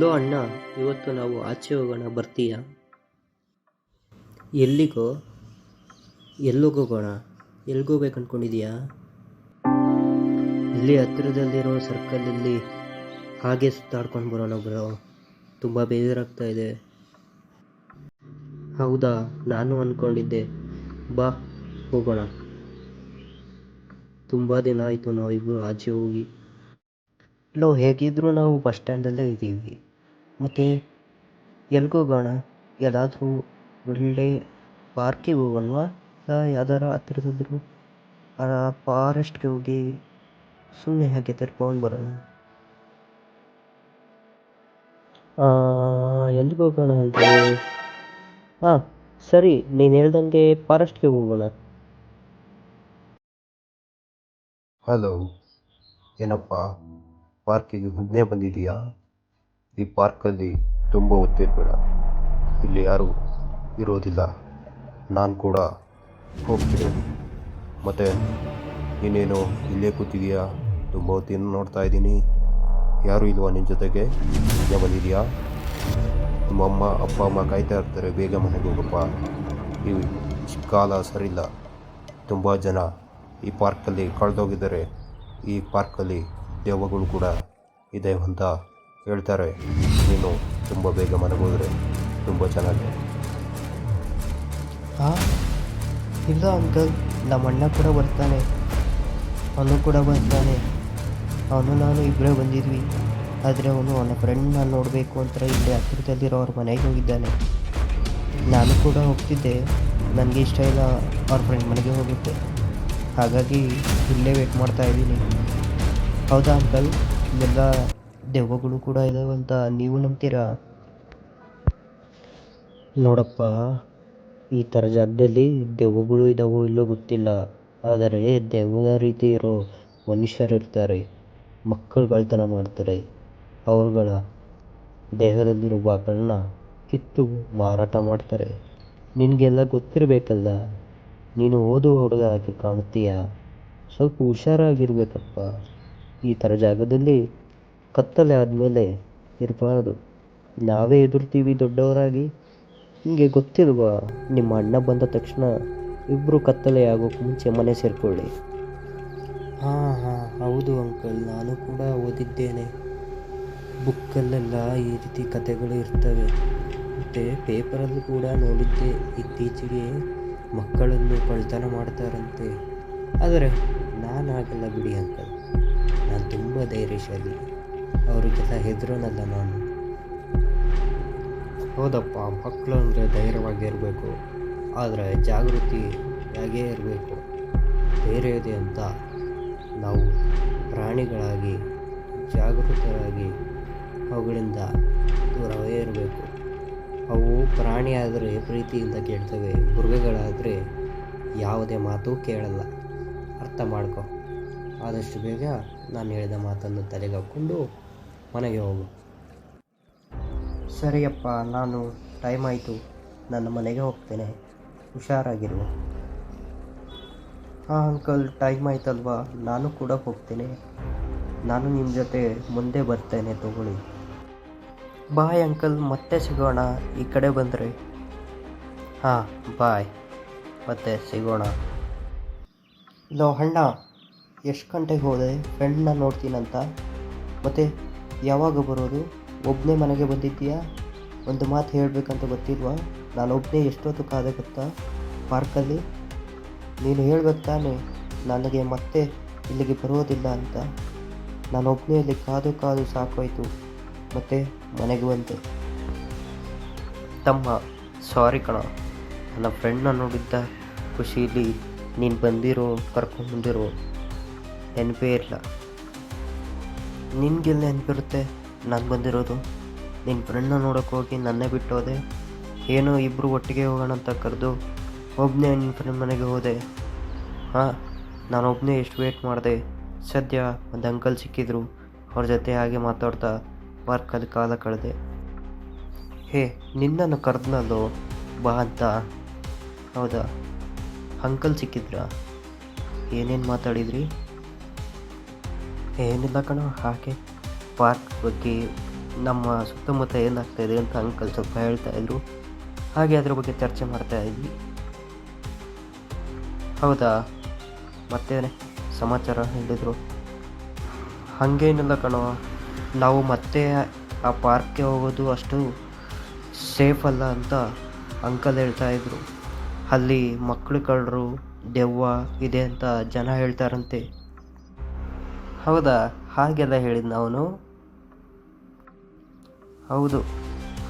Low ಅಣ್ಣ, ಇವತ್ತು ನಾವು ಆಚೆ ಹೋಗೋಣ, ಬರ್ತೀಯಾ? ಎಲ್ಲಿಗೋ? ಎಲ್ಲಿಗೋಗೋಣ ಎಲ್ಲಿಗೋಗ್ಬೇಕು ಅಂದ್ಕೊಂಡಿದೀಯಾ ಇಲ್ಲಿ ಹತ್ತಿರದಲ್ಲಿರೋ ಸರ್ಕಲಲ್ಲಿ ಹಾಗೆ ಸುತ್ತಾಡ್ಕೊಂಡು ಬರೋಣ ಬರೋ. ತುಂಬ ಬೇಜಾರಾಗ್ತಾ ಇದೆ. ಹೌದಾ, ನಾನು ಅಂದ್ಕೊಂಡಿದ್ದೆ ಬಾ, ಹೋಗೋಣ. ತುಂಬ ದಿನ ಆಯಿತು ನಾವಿಬ್ಬರು ಆಚೆ ಹೋಗಿ. ಲೋ ಹೇಗಿದ್ದರೂ ನಾವು ಬಸ್ ಸ್ಟ್ಯಾಂಡಲ್ಲೇ ಇದ್ದೀವಿ. ಮತ್ತು ಎಲ್ಗೋಗೋಣ ಎಲ್ಲಾದರೂ ಒಳ್ಳೆ ಪಾರ್ಕಿಗೆ ಹೋಗೋಣವಾ? ಇಲ್ಲ ಯಾವ್ದಾರ ಹತ್ತಿರದಿದ್ರು? ಫಾರೆಸ್ಟ್ಗೆ ಹೋಗಿ ಸುಮ್ಮನೆ ಹಾಗೆ ತಿರ್ಕೊಂಡು ಬರೋಣ? ಎಲ್ಲಿಗೆ ಹೋಗೋಣ ಅಂತ? ಹಾಂ ಸರಿ ನೀನು ಹೇಳ್ದಂಗೆ ಫಾರೆಸ್ಟ್ಗೆ ಹೋಗೋಣ. ಹಲೋ ಏನಪ್ಪ? ಪಾರ್ಕಿಗೆ ಮುಂದೆ ಬಂದಿದೀಯಾ ಈ ಪಾರ್ಕಲ್ಲಿ ತುಂಬ ಹೊತ್ತಿರ್ಬೇಡ ಇಲ್ಲಿ ಯಾರು ಇರೋದಿಲ್ಲ. ನಾನು ಕೂಡ ಹೋಗ್ತೀನಿ. ಮತ್ತು ನೀನೇನು ಇಲ್ಲೇ ಕೂತಿದೀಯಾ? ತುಂಬ ಹೊತ್ತಿನ ನೋಡ್ತಾ ಇದ್ದೀನಿ. ಯಾರು ಇಲ್ವಾ ನಿನ್ನ ಜೊತೆಗೆ? ಈಗ ಬಂದಿದೆಯಾ? ನಿಮ್ಮ ಅಮ್ಮ, ಅಪ್ಪ, ಅಮ್ಮ ಕಾಯ್ತಾ ಇರ್ತಾರೆ, ಬೇಗ ಮನೆಗೆ ಹೋಗಪ್ಪ. ಈ ಕಾಲ ಸರಿಯಿಲ್ಲ. ತುಂಬ ಜನ ಈ ಪಾರ್ಕಲ್ಲಿ ಕಳೆದೋಗಿದ್ದಾರೆ. ಈ ಪಾರ್ಕಲ್ಲಿ ದೆವ್ವಗಳು ಕೂಡ ಇದೆ ಅಂತ ಹೇಳ್ತಾರೆ, ನೀನು ತುಂಬ ಬೇಗ ಮನೆಗೆ ಹೋದರೆ ತುಂಬ ಚೆನ್ನಾಗಿ ಹಾಂ ಇಲ್ಲ, ಅಂಕಲ್. ನಮ್ಮ ಅಣ್ಣ ಕೂಡ ಬರ್ತಾನೆ. ಅವನು ಕೂಡ ಬರ್ತಾನೆ. ಅವನು ನಾನು ಇಬ್ಬರೇ ಬಂದಿದ್ವಿ. ಆದರೆ ಅವನು ಅವನ ಫ್ರೆಂಡ್ನ ನೋಡಬೇಕು ಅಂತ ಇಲ್ಲೇ ಹತ್ತಿರದಲ್ಲಿರೋ ಅವ್ರ ಮನೆಗೆ ಹೋಗಿದ್ದಾನೆ. ನಾನು ಕೂಡ ಹೋಗ್ತಿದ್ದೆ. ನನಗೆ ಇಷ್ಟ ಇಲ್ಲ ಅವ್ರ ಫ್ರೆಂಡ್ ಮನೆಗೆ ಹೋಗುತ್ತೆ ಹಾಗಾಗಿ ಇಲ್ಲೇ ವೇಟ್ ಮಾಡ್ತಾ ಇದ್ದೀನಿ. ಹೌದಾ, ಅಂಕಲ್? ಇಲ್ಲೆಲ್ಲ ದೆವ್ವಗಳು ಕೂಡ ಇದಾವಂತ ನೀವು ನಂಬ್ತೀರಾ? ನೋಡಪ್ಪ, ಈ ಥರ ಜಾಗದಲ್ಲಿ ದೆವ್ವಗಳು ಇದಾವೋ ಇಲ್ಲೋ ಗೊತ್ತಿಲ್ಲ. ಆದರೆ ದೆವ್ವದ ರೀತಿ ಇರೋ ಮನುಷ್ಯರು ಇರ್ತಾರೆ ಮಕ್ಕಳುಗಳ್ತನ ಮಾಡ್ತಾರೆ. ಅವರುಗಳ ದೇಹದಲ್ಲಿರೋ ಭಾಗಗಳನ್ನ ಕಿತ್ತು ಮಾರಾಟ ಮಾಡ್ತಾರೆ. ನಿನಗೆಲ್ಲ ಗೊತ್ತಿರಬೇಕಲ್ಲ, ನೀನು ಓದುವ ಹುಡುಗ ಆಗಿ ಕಾಣುತ್ತೀಯ? ಸ್ವಲ್ಪ ಹುಷಾರಾಗಿರ್ಬೇಕಪ್ಪ. ಈ ಥರ ಜಾಗದಲ್ಲಿ ಕತ್ತಲೆ ಆದಮೇಲೆ ಇರಬಾರ್ದು. ನಾವೇ ಎದುರ್ತೀವಿ ದೊಡ್ಡವರಾಗಿ. ನಿಮಗೆ ಗೊತ್ತಿಲ್ವಾ ನಿಮ್ಮ ಅಣ್ಣ ಬಂದ ತಕ್ಷಣ ಇಬ್ಬರು ಕತ್ತಲೆ ಆಗೋಕ್ಕೆ ಮುಂಚೆ ಮನೆ ಸೇರಿಕೊಳ್ಳಿ. ಹಾಂ ಹಾಂ, ಹೌದು ಅಂಕಲ್. ನಾನು ಕೂಡ ಓದಿದ್ದೇನೆ. ಬುಕ್ಕಲ್ಲೆಲ್ಲ ಈ ರೀತಿ ಕಥೆಗಳು ಇರ್ತವೆ. ಮತ್ತು ಪೇಪರಲ್ಲಿ ಕೂಡ ನೋಡಿದ್ದೆ. ಇತ್ತೀಚೆಗೆ ಮಕ್ಕಳನ್ನು ಕಳ್ತನ ಮಾಡ್ತಾರಂತೆ. ಆದರೆ ನಾನು ಹಾಗೆಲ್ಲ ಬಿಡಿ ಅಂಕಲ್. ನಾನು ತುಂಬ ಧೈರ್ಯಶಾಲಿ. ಅವರಿಗೆಲ್ಲ ಹೆದರೋನಲ್ಲ ನಾನು. ಹೌದಪ್ಪ ಮಕ್ಕಳು ಅಂದರೆ ಧೈರ್ಯವಾಗಿರಬೇಕು ಆದರೆ ಜಾಗೃತಿ ಹೇಗೇ ಇರಬೇಕು. ಧೈರ್ಯ ಇದೆ ಅಂತ ನಾವು ಪ್ರಾಣಿಗಳಾಗಿ, ಜಾಗೃತರಾಗಿ ಅವುಗಳಿಂದ ದೂರವೇ ಇರಬೇಕು. ಅವು ಪ್ರಾಣಿ ಆದರೆ ಪ್ರೀತಿಯಿಂದ ಕೇಳ್ತವೆ, ಮೃಗಗಳಾದರೆ ಯಾವುದೇ ಮಾತು ಕೇಳಲ್ಲ. ಅರ್ಥ ಮಾಡ್ಕೊ. ಆದಷ್ಟು ಬೇಗ ನಾನು ಹೇಳಿದ ಮಾತನ್ನು ತಲೆಗಾಕ್ಕೊಂಡು ಮನೆಗೆ ಹೋಗು. ಸರಿಯಪ್ಪ, ನಾನು ಟೈಮ್ ಆಯಿತು. ನನ್ನ ಮನೆಗೆ ಹೋಗ್ತೇನೆ. ಹುಷಾರಾಗಿರು. ಹಾಂ ಅಂಕಲ್ ಟೈಮ್ ಆಯ್ತಲ್ವಾ? ನಾನು ಕೂಡ ಹೋಗ್ತೇನೆ. ನಾನು ನಿಮ್ಮ ಜೊತೆ ಮುಂದೆ ಬರ್ತೇನೆ ತಗೊಳ್ಳಿ. ಬಾಯ್ ಅಂಕಲ್ ಮತ್ತೆ ಸಿಗೋಣ. ಈ ಕಡೆ ಬಂದರೆ. ಹಾಂ ಬಾಯ್ ಮತ್ತೆ ಸಿಗೋಣ. ಲೋ, ಅಣ್ಣ ಎಷ್ಟು ಗಂಟೆಗೆ ಹೋದೆ? ಫ್ರೆಂಡ್ನ ನೋಡ್ತೀನಂತ. ಮತ್ತು ಯಾವಾಗ ಬರೋದು? ಒಬ್ಬನೇ ಮನೆಗೆ ಬಂದಿದ್ದೀಯಾ? ಒಂದು ಮಾತು ಹೇಳಬೇಕಂತ ಗೊತ್ತಿಲ್ವಾ? ನಾನು ಒಬ್ಬನೇ ಎಷ್ಟೊತ್ತು ಕಾದೆ ಗೊತ್ತಾ? ಪಾರ್ಕಲ್ಲಿ? ನೀನು ಹೇಳ್ಬೇಕು ತಾನೆ, ನನಗೆ ಮತ್ತೆ ಇಲ್ಲಿಗೆ ಬರೋದಿಲ್ಲ ಅಂತ. ನಾನು ಒಬ್ಬನೇ ಇಲ್ಲಿ ಕಾದು ಕಾದು ಸಾಕೋಯ್ತು. ಮತ್ತು ಮನೆಗೆ ಬಂದೆ. ತಮ್ಮ ಸಾರಿ ಕಣ. ನನ್ನ ಫ್ರೆಂಡ್ನ ನೋಡಿದ್ದ ಖುಷಿಯಲ್ಲಿ ನೀನು ಬಂದಿರೋ, ಕರ್ಕೊಂಡು ಬಂದಿರೋ ನೆನಪೇ ಇರಲ್ಲ ನಿನಗೆಲ್ಲ ನೆನಪಿರುತ್ತೆ? ನಾನು ಬಂದಿರೋದು. ನಿನ್ನ ಫ್ರೆಂಡ್ನ ನೋಡೋಕೆ ಹೋಗಿ ನನ್ನೇ ಬಿಟ್ಟು ಹೋದೆ ಏನೋ ಇಬ್ಬರು ಒಟ್ಟಿಗೆ ಹೋಗೋಣ ಅಂತ ಕರೆದು ಒಬ್ಬನೇ ನಿನ್ನ ಫ್ರೆಂಡ್ ಮನೆಗೆ ಹೋದೆ. ಹಾಂ, ನಾನು ಒಬ್ಬನೇ ಎಷ್ಟು ವೇಟ್ ಮಾಡಿದೆ. ಸದ್ಯ ಒಂದು ಅಂಕಲ್ ಸಿಕ್ಕಿದ್ರು. ಅವ್ರ ಜೊತೆ ಹಾಗೆ ಮಾತಾಡ್ತಾ ಪಾರ್ಕಲ್ಲಿ ಕಾಲ ಕಳೆದೆ. ಹೇ, ನಿನ್ನನ್ನು ಕರೆದ್ನಲ್ಲೋ? ಬಾ ಅಂತ. ಹೌದಾ? ಅಂಕಲ್ ಸಿಕ್ಕಿದ್ರಾ? ಏನೇನು ಮಾತಾಡಿದ್ರಿ? ಏನಿಲ್ಲ ಕಣೋ, ಹಾಗೆ ಪಾರ್ಕ್ ಬಗ್ಗೆ ನಮ್ಮ ಸುತ್ತಮುತ್ತ ಏನಾಗ್ತಾ ಇದೆ ಅಂತ ಅಂಕಲ್ ಸ್ವಲ್ಪ ಹೇಳ್ತಾ ಇದ್ರು. ಹಾಗೆ ಅದ್ರ ಬಗ್ಗೆ ಚರ್ಚೆ ಮಾಡ್ತಾ ಇದ್ವಿ. ಹೌದಾ? ಮತ್ತೇನೆ ಸಮಾಚಾರ ಹೇಳಿದರು? ಹಾಗೇನಿಲ್ಲ ಕಣೋ, ನಾವು ಮತ್ತೆ ಆ ಪಾರ್ಕ್ಗೆ ಹೋಗೋದು ಅಷ್ಟು ಸೇಫ್ ಅಲ್ಲ ಅಂತ ಅಂಕಲ್ ಹೇಳ್ತಾ ಇದ್ರು. ಅಲ್ಲಿ ಮಕ್ಕಳು ಕಳ್ಳರು ದೆವ್ವ ಇದೆ ಅಂತ ಜನ ಹೇಳ್ತಾರಂತೆ. ಹೌದಾ? ಹಾಗೆಲ್ಲ ಹೇಳಿದ್ನ ಅವನು? ಹೌದು,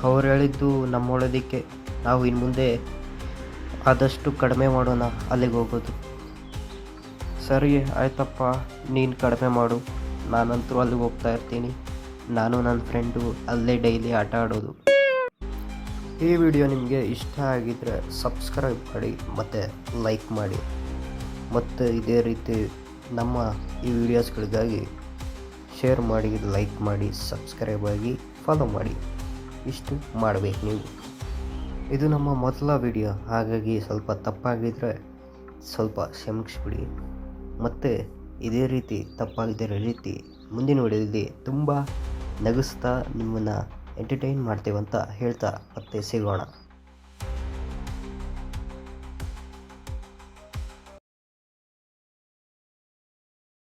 ಅವ್ರು ಹೇಳಿದ್ದು ನಮ್ಮೊಳೋದಕ್ಕೆ. ನಾವು ಇನ್ನು ಮುಂದೆ ಆದಷ್ಟು ಕಡಿಮೆ ಮಾಡೋಣ, ಅಲ್ಲಿಗೆ ಹೋಗೋದು. ಸರಿ, ಆಯ್ತಪ್ಪ. ನೀನು ಕಡಿಮೆ ಮಾಡು. ನಾನಂತೂ ಅಲ್ಲಿಗೆ ಹೋಗ್ತಾ ಇರ್ತೀನಿ. ನಾನು ನನ್ನ ಫ್ರೆಂಡು ಅಲ್ಲೇ ಡೈಲಿ ಆಟ ಆಡೋದು. ಈ ವಿಡಿಯೋ ನಿಮಗೆ ಇಷ್ಟ ಆಗಿದ್ದರೆ ಸಬ್ಸ್ಕ್ರೈಬ್ ಮಾಡಿ ಮತ್ತು ಲೈಕ್ ಮಾಡಿ. ಮತ್ತು ಇದೇ ರೀತಿ ನಮ್ಮ ಈ ವಿಡಿಯೋಸ್ಗಳಿಗಾಗಿ ಶೇರ್ ಮಾಡಿ ಲೈಕ್ ಮಾಡಿ ಸಬ್ಸ್ಕ್ರೈಬ್ ಆಗಿ ಫಾಲೋ ಮಾಡಿ. ಇಷ್ಟು ಮಾಡಬೇಕು ನೀವು. ಇದು ನಮ್ಮ ಮೊದಲ ವಿಡಿಯೋ ಹಾಗಾಗಿ ಸ್ವಲ್ಪ ತಪ್ಪಾಗಿದ್ದರೆ ಸ್ವಲ್ಪ ಕ್ಷಮಿಸ್ಬಿಡಿ. ಮತ್ತು ಇದೇ ರೀತಿ ತಪ್ಪಾಗಿದ್ದರೆ ರೀತಿ ಮುಂದಿನ ವಿಡಿಯೋದಲ್ಲಿ ತುಂಬ ನಗಿಸ್ತಾ ನಿಮ್ಮನ್ನು ಎಂಟರ್ಟೈನ್ ಮಾಡ್ತೇವಂತ ಹೇಳ್ತಾ ಮತ್ತೆ ಸಿಗೋಣ.